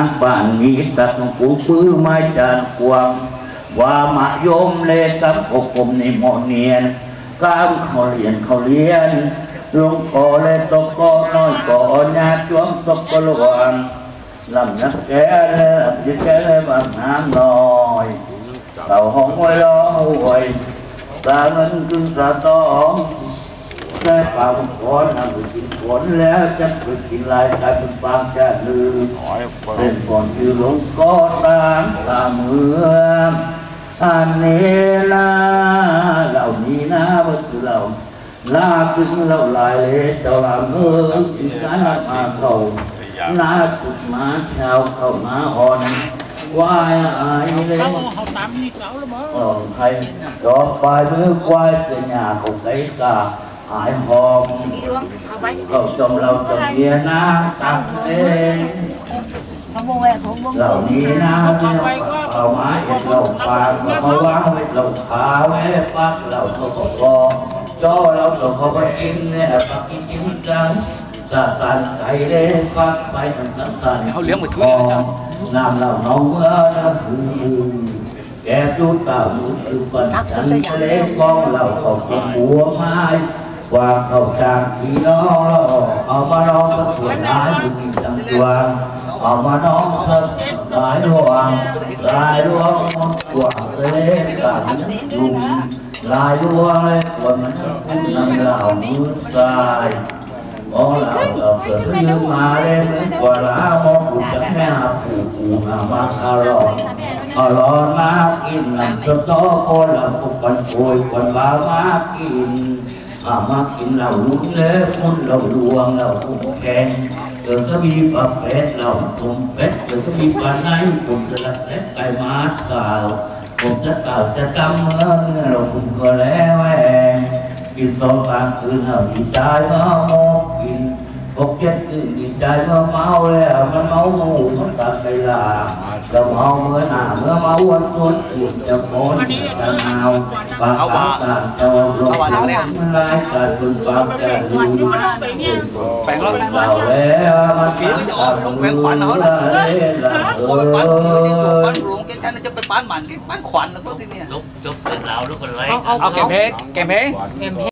างบ้านมีตัดหลวงปู่ปื้อไม้จานควงว่ามะยมเลกับอกกลมในหมอเนียนก้ามเขาเรียนเขาเรียนหลวงก่อเลยตกกอน้อยกอญาติจวงตกกลวงลำนักแก่เลยลำยิ่แก่เลยบางน้ำน้อยเต่าห้องไว้รอหวยตาเงินขึ้นตาตอง แค่ปากฝนทำไปกินฝนแล้วจะไปกินลายกลายเป็นปางจะลืมขอให้เป็นก่อนที่หลวงก็ตามตามเมืองอันนี้นะเหล่านี้นะว่าคือเราลาขึ้นเราหลายเลยเจ้าละเมืองอีสานมาเขาลาจุดมาชาวเข้ามาอ่อนวายอายเลยเขาเขาตามนี่เก่าแล้วมั้งเออใครดอกปลายหาของไก่กาหายหอมเราจมเราจมเมียน้ำตักเองขโมยของเหล่านี้นะที่เราเอามาเอ็ดเราฝากเราวางไว้เราขาไว้ฟักเราตัวก็พอจ่อเราตัวก็ไปกินเนี่ยปักกินกินกันสาตานไก่เล่ฟักไปทั้งทั้งตันเขาเลี้ยงมาทุกอย่างน้ำเราน้องเมื่อนะคือแกจูตามือคือปันจันเลกองเราเขากินหัวไม้ ว่าเขาจางที่น้อเอามาลองกับตัวน้ายอยู่ที่จังตัวเอามาน้องสักหลายหลวงหลายหลวงกว่าเตะกันลุงห ลายหลวงเลยกว่ามันพุ่งน้ำเหล่ามายมองเหล่าเราเกิดขึ้นมาเลยเหมือนกว่าลามองผูกจะแม่ผูกผูกมาคารอเอารอมากินน้ำจะโตคนละพวคนเหล่าลุ้นเล่คุณเหล่าลวงเหล่าผู้แข่งเกิดก็มีปลาเป็ดเราผมเป็ดเกิดก็มีปลาไหนผมจะรักเป็ดไก่มาสาวผมจะเก่าจะจำเมื่อเราคุณก็แล้วแองกินตอนกลางคืนเราดีใจเมื่อโมกกินพกเจ็ดคืนดีใจเมื่อเมาแล้วมันเมาหมูมันตัดไปลาเราเมา เมื่อหน้าเมื่อเมาวันชวนอุ่นจะโพนจะหนาวปากตาสานจะลงมันลายกลายเป็นปากจะดูแปลงแล้วเราแล้วมันจะออกลงแปลงขวัญเขานะโอ้ยปั้นปั้นหลวงแกฉันจะไปปั้นหมันแกปั้นขวัญแล้วก็ที่เนี่ย lúc lúc tình lão lúc còn lấy เอาแกมเพกแกมเพ